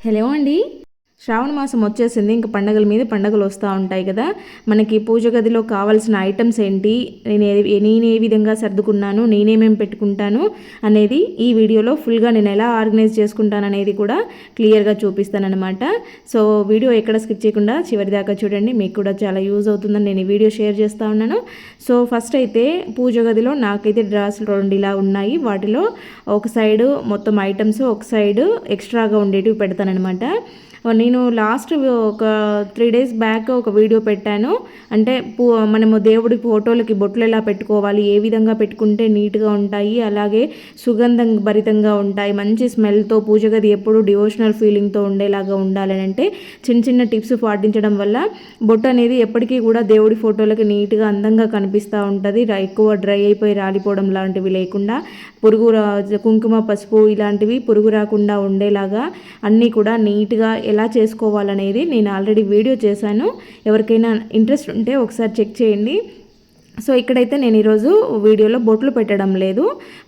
Hello అండి శ్రావణ మాసం వచ్చేసింది. ఇంకా పండగల మీద పండగలు వస్తూ ఉంటాయి కదా. మనకి పూజ గదిలో కావాల్సిన ఐటమ్స్ ఏంటి? నేను నేను ఏ విధంగా సర్దుకున్నాను? నేనేమేమి పెట్టుకుంటాను? అనేది ఈ వీడియోలో ఫుల్గా నేను ఎలా ఆర్గనైజ్ చేసుకుంటాను అనేది కూడా క్లియర్గా చూపిస్తానమాట సో వీడియో ఎక్కడ స్కిప్ చేయకుండా చివరి దాకా చూడండి. మీకు కూడా చాలా యూజ్ అవుతుందని నేను ఈ వీడియో షేర్ చేస్తూ ఉన్నాను. సో ఫస్ట్ అయితే పూజ గదిలో నాకైతే డ్రాస్లు రెండు ఇలా ఉన్నాయి. వాటిలో ఒక సైడు మొత్తం ఐటమ్స్ ఒక సైడు ఎక్స్ట్రాగా ఉండేటివి పెడతానమాట నేను లాస్ట్ ఒక త్రీ డేస్ బ్యాక్ ఒక వీడియో పెట్టాను. అంటే మనము దేవుడి ఫోటోలకి బొట్లు ఎలా పెట్టుకోవాలి ఏ విధంగా పెట్టుకుంటే నీట్గా ఉంటాయి అలాగే సుగంధం భరితంగా ఉంటాయి మంచి స్మెల్తో పూజ గది ఎప్పుడు డివోషనల్ ఫీలింగ్తో ఉండేలాగా ఉండాలని అంటే చిన్న చిన్న టిప్స్ పాటించడం వల్ల బొట్టు అనేది ఎప్పటికీ కూడా దేవుడి ఫోటోలకి నీట్గా అందంగా కనిపిస్తూ ఉంటుంది. ఎక్కువ డ్రై అయిపోయి రాలిపోవడం లాంటివి లేకుండా పురుగు కుంకుమ పసుపు ఇలాంటివి పురుగు రాకుండా ఉండేలాగా అన్నీ కూడా నీట్గా ఎలా చేసుకోవాలనేది నేను ఆల్రెడీ వీడియో చేశాను. ఎవరికైనా ఇంట్రెస్ట్ ఉంటే ఒకసారి చెక్ చేయండి. సో ఇక్కడైతే నేను ఈరోజు వీడియోలో బొట్లు పెట్టడం లేదు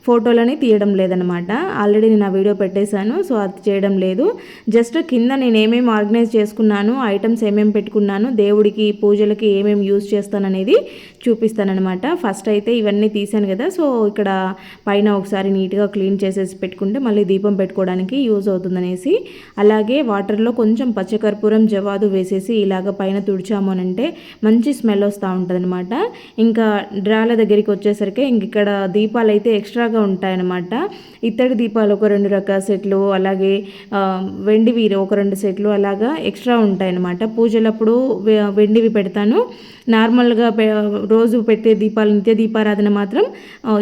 ఫోటోలని తీయడం లేదనమాట ఆల్రెడీ నేను ఆ వీడియో పెట్టేశాను సో అది చేయడం లేదు. జస్ట్ కింద నేను ఏమేమి ఆర్గనైజ్ చేసుకున్నాను ఐటమ్స్ ఏమేమి పెట్టుకున్నాను దేవుడికి పూజలకి ఏమేమి యూజ్ చేస్తాననేది చూపిస్తానమాట ఫస్ట్ అయితే ఇవన్నీ తీశాను కదా సో ఇక్కడ పైన ఒకసారి నీట్గా క్లీన్ చేసేసి పెట్టుకుంటే మళ్ళీ దీపం పెట్టుకోవడానికి యూజ్ అవుతుందనేసి. అలాగే వాటర్లో కొంచెం పచ్చకర్పూరం జవాదు వేసేసి ఇలాగ పైన తుడిచాము అంటే మంచి స్మెల్ వస్తూ ఉంటుంది అనమాట ఇంకా డ్రాల దగ్గరికి వచ్చేసరికి ఇంక ఇక్కడ దీపాలు అయితే ఎక్స్ట్రాగా ఉంటాయన్నమాట. ఇత్తడి దీపాలు ఒక రెండు రకాల సెట్లు అలాగే వెండివి ఒక రెండు సెట్లు అలాగా ఎక్స్ట్రా ఉంటాయన్నమాట. పూజలప్పుడు వెండివి పెడతాను. నార్మల్గా రోజు పెట్టే దీపాలు నిత్య దీపారాధన మాత్రం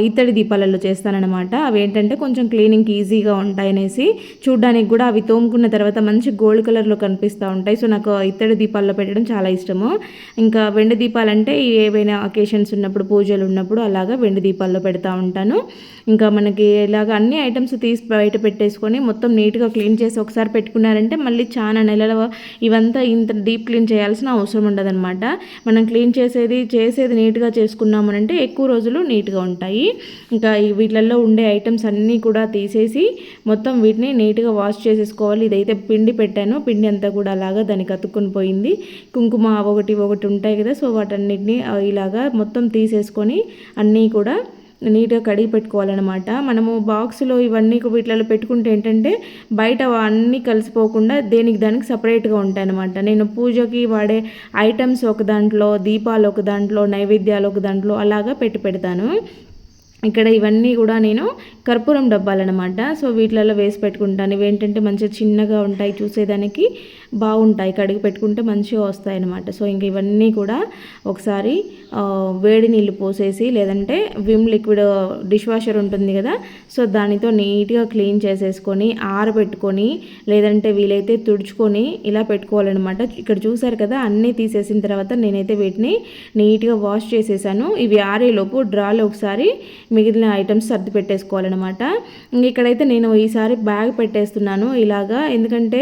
ఇత్తడి దీపాలలో చేస్తానన్నమాట. అవి ఏంటంటే కొంచెం క్లీనింగ్కి ఈజీగా ఉంటాయనేసి చూడడానికి కూడా అవి తోముకున్న తర్వాత మంచి గోల్డ్ కలర్లో కనిపిస్తూ ఉంటాయి. సో నాకు ఇత్తడి దీపాల్లో పెట్టడం చాలా ఇష్టము. ఇంకా వెండి దీపాలంటే ఏవైనా అకేషన్స్ ఉన్నప్పుడు పూజలు ఉన్నప్పుడు అలాగా వెండి దీపాల్లో పెడతా ఉంటాను. ఇంకా మనకి ఇలాగ అన్ని ఐటమ్స్ తీసి బయట పెట్టేసుకొని మొత్తం నీట్గా క్లీన్ చేసి ఒకసారి పెట్టుకున్నారంటే మళ్ళీ చాలా నెలల ఇవంతా ఇంత డీప్ క్లీన్ చేయాల్సిన అవసరం ఉండదన్నమాట. మనం క్లీన్ చేసేది చేసేది నీట్గా చేసుకున్నామనంటే ఎక్కువ రోజులు నీట్గా ఉంటాయి. ఇంకా వీటిలలో ఉండే ఐటమ్స్ అన్నీ కూడా తీసేసి మొత్తం వీటిని నీట్గా వాష్ చేసేసుకోవాలి. ఇదైతే పిండి పెట్టాను. పిండి అంతా కూడా అలాగా దానికి అతుక్కుని పోయింది. కుంకుమ ఒకటి ఒకటి ఉంటాయి కదా సో వాటన్నిటిని ఇలాగా మొత్తం మొత్తం తీసేసుకొని అన్నీ కూడా నీట్గా కడిగి పెట్టుకోవాలన్నమాట. మనము బాక్స్లో ఇవన్నీ వీటిలో పెట్టుకుంటే ఏంటంటే బయట అన్నీ కలిసిపోకుండా దేనికి దానికి సపరేట్గా ఉంటాయి అనమాట నేను పూజకి వాడే ఐటమ్స్ ఒక దాంట్లో దీపాలు ఒక దాంట్లో నైవేద్యాలు ఒక దాంట్లో అలాగా పెట్టి పెడతాను. ఇక్కడ ఇవన్నీ కూడా నేను కర్పూరం డబ్బాలన్నమాట సో వీటిలలో వేసి పెట్టుకుంటాను. ఇవేంటంటే ఏంటంటే మంచిగా చిన్నగా ఉంటాయి చూసేదానికి బాగుంటాయి. కడిగి పెట్టుకుంటే మంచిగా వస్తాయి అనమాట సో ఇంక ఇవన్నీ కూడా ఒకసారి వేడి నీళ్ళు పోసేసి లేదంటే విమ్ లిక్విడ్ డిష్ వాషర్ ఉంటుంది కదా సో దానితో నీట్గా క్లీన్ చేసేసుకొని ఆరబెట్టుకొని లేదంటే వీలైతే తుడుచుకొని ఇలా పెట్టుకోవాలన్నమాట ఇక్కడ చూసారు కదా అన్నీ తీసేసిన తర్వాత నేనైతే వీటిని నీట్గా వాష్ చేసేసాను. ఇవి ఆరేలోపు డ్రాలో ఒకసారి మిగిలిన ఐటమ్స్ సర్ది పెట్టేసుకోవాలన్నమాట. ఇక్కడైతే నేను ఈసారి బ్యాగ్ పెట్టేస్తున్నాను ఇలాగా. ఎందుకంటే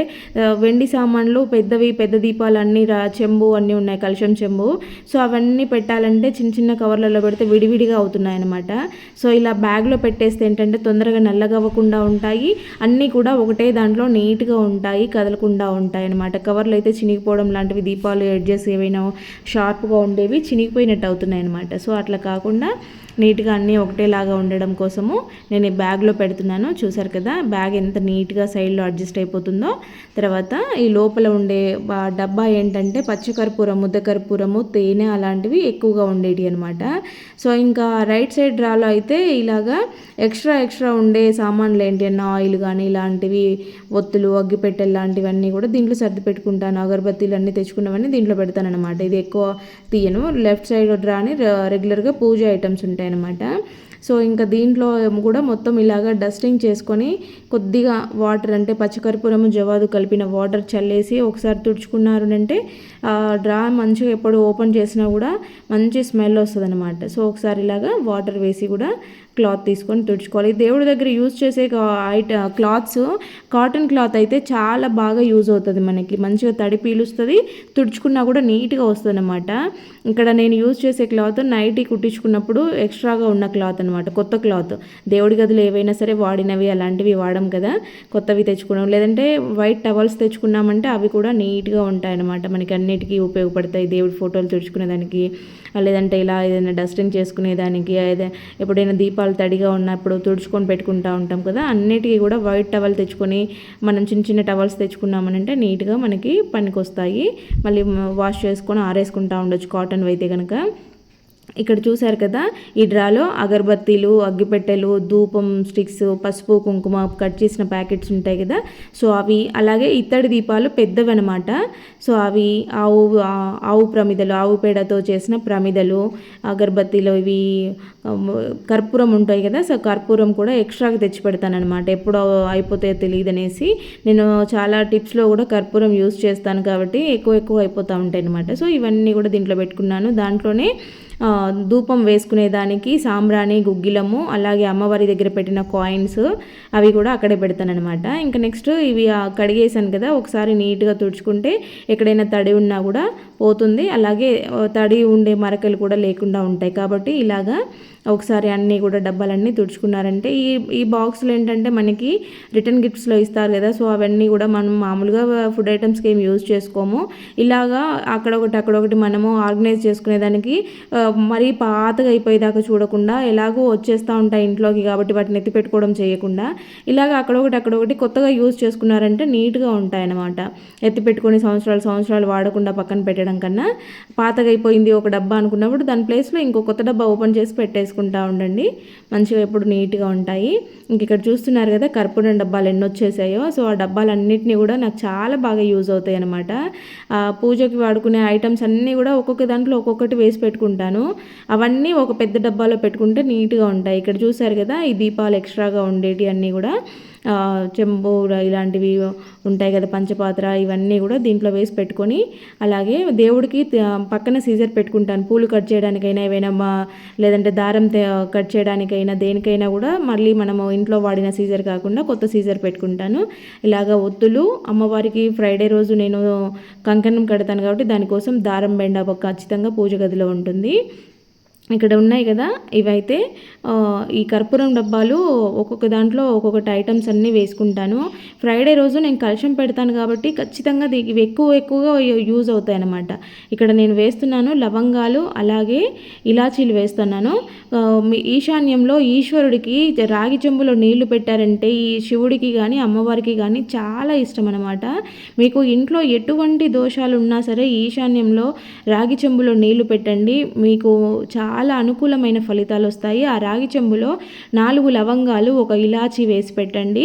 వెండి సామాన్లు పెద్దవి పెద్ద దీపాలు అన్నీ చెంబు అన్నీ ఉన్నాయి కలుషం చెంబు. సో అవన్నీ పెట్టాలంటే చిన్న చిన్న కవర్లలో పెడితే విడివిడిగా అవుతున్నాయి అనమాట సో ఇలా బ్యాగ్లో పెట్టేస్తే ఏంటంటే తొందరగా నల్లగవ్వకుండా ఉంటాయి. అన్నీ కూడా ఒకటే దాంట్లో నీట్గా ఉంటాయి కదలకుండా ఉంటాయి అనమాట కవర్లు అయితే చినిగిపోవడం లాంటివి దీపాలు ఎడ్జెస్ ఏవైనా షార్ప్గా ఉండేవి చినిగిపోయినట్టు అవుతున్నాయి అనమాట సో అట్లా కాకుండా నీట్గా అన్నీ ఒకటేలాగా ఉండడం కోసము నేను ఈ బ్యాగ్లో పెడుతున్నాను. చూసారు కదా బ్యాగ్ ఎంత నీట్గా సైడ్లో అడ్జస్ట్ అయిపోతుందో. తర్వాత ఈ లోపల ఉండే డబ్బా ఏంటంటే పచ్చకర్పూరం ముద్దకర్పూరము తేనె అలాంటివి ఎక్కువగా ఉండేవి అనమాట సో ఇంకా రైట్ సైడ్ డ్రాలో అయితే ఇలాగా ఎక్స్ట్రా ఎక్స్ట్రా ఉండే సామాన్లు ఏంటి? అన్న ఆయిల్ కానీ ఇలాంటివి ఒత్తులు అగ్గిపెట్టెలు లాంటివన్నీ కూడా దీంట్లో సర్ది పెట్టుకుంటాను. అగరబత్తీలు అన్నీ తెచ్చుకున్నవన్నీ దీంట్లో పెడతాను అనమాట ఇది ఎక్కువ తీయను. లెఫ్ట్ సైడ్ డ్రాని రెగ్యులర్గా పూజ ఐటమ్స్ ఉంటాయి. అనమాట సో ఇంకా దీంట్లో కూడా మొత్తం ఇలాగా డస్టింగ్ చేసుకొని కొద్దిగా వాటర్ అంటే పచ్చకర్పూరము జవాదు కలిపిన వాటర్ చల్లేసి ఒకసారి తుడుచుకున్నారు అంటే డ్రా మంచిగా ఎప్పుడు ఓపెన్ చేసినా కూడా మంచి స్మెల్ వస్తుంది అనమాట సో ఒకసారి ఇలాగా వాటర్ వేసి కూడా క్లాత్ తీసుకొని తుడుచుకోవాలి. దేవుడి దగ్గర యూజ్ చేసే ఐట క్లాత్స్ కాటన్ క్లాత్ అయితే చాలా బాగా యూజ్ అవుతుంది మనకి. మంచిగా తడి పీలుస్తుంది తుడుచుకున్నా కూడా నీట్గా వస్తుంది అనమాట ఇక్కడ నేను యూజ్ చేసే క్లాత్ నైట్ కుట్టించుకున్నప్పుడు ఎక్స్ట్రాగా ఉన్న క్లాత్ అనమాట అనమాట కొత్త క్లాత్. దేవుడి గదులు ఏవైనా సరే వాడినవి అలాంటివి వాడడం కదా కొత్తవి తెచ్చుకున్నాం. లేదంటే వైట్ టవల్స్ తెచ్చుకున్నామంటే అవి కూడా నీట్గా ఉంటాయి అనమాట మనకి అన్నిటికీ ఉపయోగపడతాయి దేవుడి ఫోటోలు తుడుచుకునే దానికి లేదంటే ఇలా ఏదైనా డస్టింగ్ చేసుకునేదానికి ఏదైనా ఎప్పుడైనా దీపాలు తడిగా ఉన్నప్పుడు తుడుచుకొని పెట్టుకుంటూ ఉంటాం కదా అన్నిటికీ కూడా వైట్ టవల్ తెచ్చుకొని మనం చిన్న చిన్న టవల్స్ తెచ్చుకున్నామనంటే నీట్గా మనకి పనికి వస్తాయి మళ్ళీ వాష్ చేసుకొని ఆరేసుకుంటూ ఉండొచ్చు కాటన్ అయితే కనుక ఇక్కడ చూశారు కదా ఈ డ్రాలో అగరబత్తీలు అగ్గిపెట్టెలు ధూపం స్టిక్స్ పసుపు కుంకుమ కట్ చేసిన ప్యాకెట్స్ ఉంటాయి కదా. సో అవి అలాగే ఇత్తడి దీపాలు పెద్దవి అనమాట సో అవి ఆవు ఆవు ప్రమిదలు ఆవు పేడతో చేసిన ప్రమిదలు అగరబత్తీలు ఇవి కర్పూరం ఉంటాయి కదా. సో కర్పూరం కూడా ఎక్స్ట్రాగా తెచ్చి పెడతానమాట ఎప్పుడో ఎప్పుడు అయిపోతాయో తెలియదు అనేసి. నేను చాలా టిప్స్లో కూడా కర్పూరం యూస్ చేస్తాను కాబట్టి ఎక్కువ ఎక్కువ అయిపోతూ ఉంటాయి అనమాట సో ఇవన్నీ కూడా దీంట్లో పెట్టుకున్నాను. దాంట్లోనే ధూపం వేసుకునే దానికి సాంబ్రాణి గుగ్గిలము అలాగే అమ్మవారి దగ్గర పెట్టిన కాయిన్స్ అవి కూడా అక్కడే పెడతానమాట ఇంకా నెక్స్ట్ ఇవి కడిగేసాను కదా ఒకసారి నీట్గా తుడుచుకుంటే ఎక్కడైనా తడి ఉన్నా కూడా పోతుంది. అలాగే తడి ఉండే మరకలు కూడా లేకుండా ఉంటాయి. కాబట్టి ఇలాగా ఒకసారి అన్నీ కూడా డబ్బాలన్నీ తుడుచుకున్నారంటే ఈ ఈ బాక్స్లో ఏంటంటే మనకి రిటర్న్ గిఫ్ట్స్లో ఇస్తారు కదా. సో అవన్నీ కూడా మనం మామూలుగా ఫుడ్ ఐటమ్స్కి ఏం యూజ్ చేసుకోము. ఇలాగా అక్కడ ఒకటి అక్కడ ఒకటి మనము ఆర్గనైజ్ చేసుకునేదానికి మరీ పాతగా అయిపోయేదాకా చూడకుండా ఎలాగో వచ్చేస్తూ ఉంటాయి ఇంట్లోకి కాబట్టి వాటిని ఎత్తి పెట్టుకోవడం చేయకుండా. ఇలాగ అక్కడ ఒకటి అక్కడ ఒకటి కొత్తగా యూజ్ చేసుకున్నారంటే నీట్గా ఉంటాయి అన్నమాట ఎత్తి పెట్టుకొని సంవత్సరాలు సంవత్సరాలు వాడకుండా పక్కన పెట్టడం కన్నా పాతగైపోయింది ఒక డబ్బా అనుకున్నప్పుడు దాని ప్లేస్లో ఇంకో కొత్త డబ్బా ఓపెన్ చేసి పెట్టేసుకుంటా ఉండండి. మంచిగా ఎప్పుడు నీట్గా ఉంటాయి. ఇంక ఇక్కడ చూస్తున్నారు కదా కర్పూరం డబ్బాలు ఎన్ని వచ్చేసాయో సో ఆ డబ్బాలన్నింటినీ కూడా నాకు చాలా బాగా యూజ్ అవుతాయి అనమాట పూజకి వాడుకునే ఐటమ్స్ అన్నీ కూడా ఒక్కొక్క దాంట్లో ఒక్కొక్కటి వేసి పెట్టుకుంటాను. అవన్నీ ఒక పెద్ద డబ్బాలో పెట్టుకుంటే నీట్గా ఉంటాయి. ఇక్కడ చూసారు కదా ఈ దీపాలు ఎక్స్ట్రాగా ఉండేటి అన్నీ కూడా. చెంబూర ఇలాంటివి ఉంటాయి కదా పంచపాత్ర ఇవన్నీ కూడా దీంట్లో వేసి పెట్టుకొని అలాగే దేవుడికి పక్కన సీజర్ పెట్టుకుంటాను. పూలు కట్ చేయడానికైనా ఏవైనా మా లేదంటే దారం కట్ చేయడానికైనా దేనికైనా కూడా మళ్ళీ మనము ఇంట్లో వాడిన సీజర్ కాకుండా కొత్త సీజర్ పెట్టుకుంటాను. ఇలాగ ఒత్తులు అమ్మవారికి ఫ్రైడే రోజు నేను కంకణం కడతాను కాబట్టి దానికోసం దారం బెండ ఖచ్చితంగా పూజ గదిలో ఉంటుంది. ఇక్కడ ఉన్నాయి కదా ఇవైతే ఈ కర్పూరం డబ్బాలు ఒక్కొక్క దాంట్లో ఒక్కొక్కటి ఐటమ్స్ అన్నీ వేసుకుంటాను. ఫ్రైడే రోజు నేను కలుషం పెడతాను కాబట్టి ఖచ్చితంగా ఇవి ఎక్కువ ఎక్కువగా యూజ్ అవుతాయి అన్నమాట ఇక్కడ నేను వేస్తున్నాను లవంగాలు అలాగే ఇలాచీలు వేస్తున్నాను. ఈశాన్యంలో ఈశ్వరుడికి రాగి చెంబులో నీళ్ళు పెట్టారంటే ఈ శివుడికి కానీ అమ్మవారికి కానీ చాలా ఇష్టం అనమాట మీకు ఇంట్లో ఎటువంటి దోషాలు ఉన్నా సరే ఈశాన్యంలో రాగి చెంబులో నీళ్ళు పెట్టండి. మీకు చాలా చాలా అనుకూలమైన ఫలితాలు వస్తాయి. ఆ రాగి చెంబులో నాలుగు లవంగాలు ఒక ఇలాచి వేసి పెట్టండి.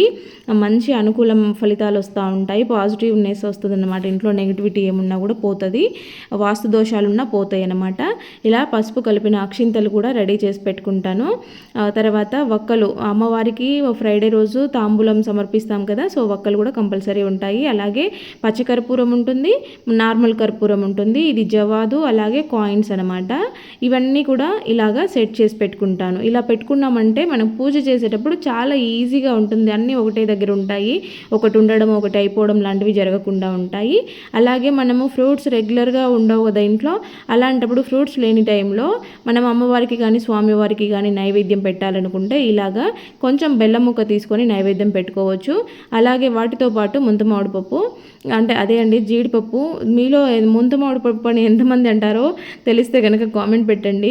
మంచి అనుకూలం ఫలితాలు వస్తూ ఉంటాయి. పాజిటివ్నెస్ వస్తుంది అనమాట ఇంట్లో నెగిటివిటీ ఏమున్నా కూడా పోతుంది. వాస్తు దోషాలున్నా పోతాయి అనమాట ఇలా పసుపు కలిపిన అక్షింతలు కూడా రెడీ చేసి పెట్టుకుంటాను. తర్వాత వక్కలు. అమ్మవారికి ఫ్రైడే రోజు తాంబూలం సమర్పిస్తాం కదా సో వక్కలు కూడా కంపల్సరీ ఉంటాయి. అలాగే పచ్చకర్పూరం ఉంటుంది నార్మల్ కర్పూరం ఉంటుంది. ఇది జవాదు అలాగే కాయిన్స్ అనమాట ఇవన్నీ కూడా కూడా ఇలాగా సెట్ చేసి పెట్టుకుంటాను. ఇలా పెట్టుకున్నామంటే మనం పూజ చేసేటప్పుడు చాలా ఈజీగా ఉంటుంది. అన్నీ ఒకటే దగ్గర ఉంటాయి. ఒకటి ఉండడం ఒకటి అయిపోవడం లాంటివి జరగకుండా ఉంటాయి. అలాగే మనము ఫ్రూట్స్ రెగ్యులర్గా ఉండవు కదా ఇంట్లో. అలాంటప్పుడు ఫ్రూట్స్ లేని టైంలో మనం అమ్మవారికి కానీ స్వామివారికి కానీ నైవేద్యం పెట్టాలనుకుంటే ఇలాగా కొంచెం బెల్లం ముక్క తీసుకొని నైవేద్యం పెట్టుకోవచ్చు. అలాగే వాటితో పాటు ముంత మామిడిపప్పు అంటే అదే అండి జీడిపప్పు. మీలో ముంతమామిడి పప్పు అని ఎంతమంది అంటారో తెలిస్తే కనుక కామెంట్ పెట్టండి.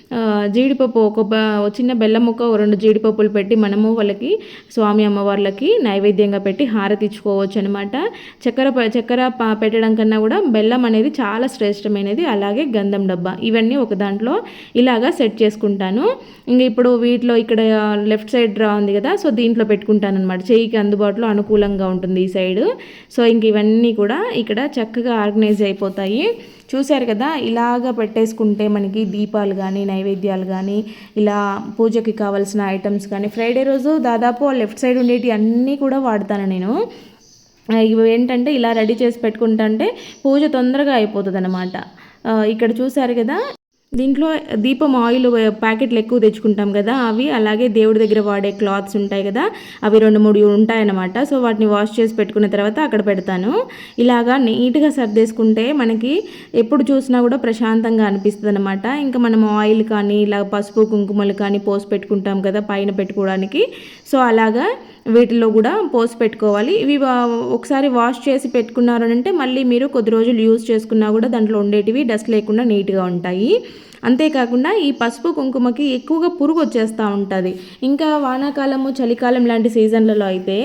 జీడిపప్పు ఒక చిన్న బెల్లం ముక్క రెండు జీడిపప్పులు పెట్టి మనము వాళ్ళకి స్వామి అమ్మవార్లకి నైవేద్యంగా పెట్టి హారతి ఇచ్చుకోవచ్చు అనమాట చక్కెర చక్కెర పెట్టడం కన్నా కూడా బెల్లం అనేది చాలా శ్రేష్టమైనది. అలాగే గంధం డబ్బా ఇవన్నీ ఒక దాంట్లో ఇలాగా సెట్ చేసుకుంటాను. ఇంక ఇప్పుడు వీటిలో ఇక్కడ లెఫ్ట్ సైడ్ డ్రా ఉంది కదా సో దీంట్లో పెట్టుకుంటాను అనమాట చెయ్యికి అందుబాటులో అనుకూలంగా ఉంటుంది ఈ సైడ్. సో ఇంక ఇవన్నీ కూడా ఇక్కడ చక్కగా ఆర్గనైజ్ అయిపోతాయి. చూశారు కదా ఇలాగ పెట్టేసుకుంటే మనకి దీపాలు కానీ నైవేద్యాలు కానీ ఇలా పూజకి కావాల్సిన ఐటమ్స్ కానీ ఫ్రైడే రోజు దాదాపు లెఫ్ట్ సైడ్ ఉండేటి అన్నీ కూడా వాడతాను నేను. ఇవి ఏంటంటే ఇలా రెడీ చేసి పెట్టుకుంటా అంటే పూజ తొందరగా అయిపోతుంది అనమాట ఇక్కడ చూసారు కదా దీంట్లో దీపం ఆయిల్ ప్యాకెట్లు ఎక్కువ తెచ్చుకుంటాం కదా అవి అలాగే దేవుడి దగ్గర వాడే క్లాత్స్ ఉంటాయి కదా అవి రెండు మూడు ఉంటాయన్నమాట. సో వాటిని వాష్ చేసి పెట్టుకున్న తర్వాత అక్కడ పెడతాను. ఇలాగా నీట్గా సర్దేసుకుంటే మనకి ఎప్పుడు చూసినా కూడా ప్రశాంతంగా అనిపిస్తుంది అనమాట ఇంకా మనం ఆయిల్ కానీ ఇలా పసుపు కుంకుమలు కానీ పోసి పెట్టుకుంటాం కదా పైన పెట్టుకోవడానికి. సో అలాగా వీటిలో కూడా పోసి పెట్టుకోవాలి. ఇవి ఒకసారి వాష్ చేసి పెట్టుకున్నారనంటే మళ్ళీ మీరు కొద్ది రోజులు యూజ్ చేసుకున్నా కూడా దాంట్లో ఉండేటివి డస్ట్ లేకుండా నీట్గా ఉంటాయి. అంతేకాకుండా ఈ పసుపు కుంకుమకి ఎక్కువగా పురుగు వచ్చేస్తూ ఉంటుంది. ఇంకా వానాకాలము చలికాలం లాంటి సీజన్లలో అయితే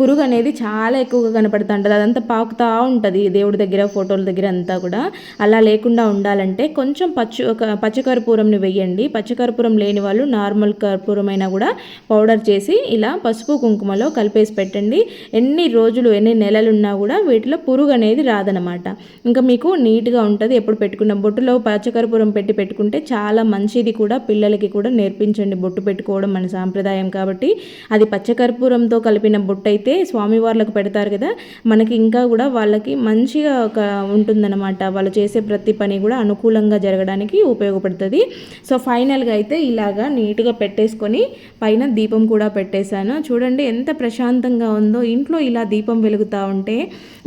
పురుగు అనేది చాలా ఎక్కువగా కనపడుతూ ఉంటుంది. అదంతా పాకుతూ ఉంటుంది దేవుడి దగ్గర ఫోటోల దగ్గర అంతా కూడా. అలా లేకుండా ఉండాలంటే కొంచెం పచ్చు పచ్చకర్పూరంని వెయ్యండి. పచ్చకర్పూరం లేని వాళ్ళు నార్మల్ కర్పూరం అయినా కూడా పౌడర్ చేసి ఇలా పసుపు కుంకుమలో కలిపేసి పెట్టండి. ఎన్ని రోజులు ఎన్ని నెలలు ఉన్నా కూడా వీటిలో పురుగు అనేది రాదనమాట. ఇంకా మీకు నీట్గా ఉంటుంది. ఎప్పుడు పెట్టుకున్న బొట్టులో పచ్చకర్పూరం పెట్టి పెట్టుకున్న పెట్టుకుంటే చాలా మంచిది కూడా. పిల్లలకి కూడా నేర్పించండి. బొట్టు పెట్టుకోవడం మన సాంప్రదాయం కాబట్టి. అది పచ్చకర్పూరంతో కలిపిన బొట్టు అయితే స్వామివార్లకు పెడతారు కదా. మనకి ఇంకా కూడా వాళ్ళకి మంచిగా ఒక ఉంటుందన్నమాట. వాళ్ళు చేసే ప్రతి పని కూడా అనుకూలంగా జరగడానికి ఉపయోగపడుతుంది. సో ఫైనల్గా అయితే ఇలాగా నీట్గా పెట్టేసుకొని పైన దీపం కూడా పెట్టేశాను. చూడండి ఎంత ప్రశాంతంగా ఉందో. ఇంట్లో ఇలా దీపం వెలుగుతూ ఉంటే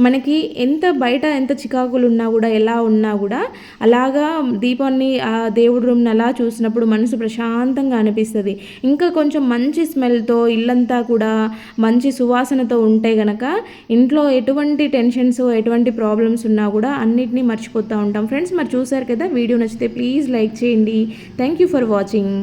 మనకి ఎంత బయట ఎంత చికాకులు ఉన్నా కూడా ఎలా ఉన్నా కూడా అలాగా దీపాన్ని ఆ దేవుడి రూమ్ని అలా చూసినప్పుడు మనసు ప్రశాంతంగా అనిపిస్తుంది. ఇంకా కొంచెం మంచి స్మెల్తో ఇల్లంతా కూడా మంచి సువాసనతో ఉంటే గనక ఇంట్లో ఎటువంటి టెన్షన్స్ ఎటువంటి ప్రాబ్లమ్స్ ఉన్నా కూడా అన్నిటినీ మర్చిపోతూ ఉంటాం. ఫ్రెండ్స్ మరి చూసారు కదా వీడియో నచ్చితే ప్లీజ్ లైక్ చేయండి. Thank you for watching.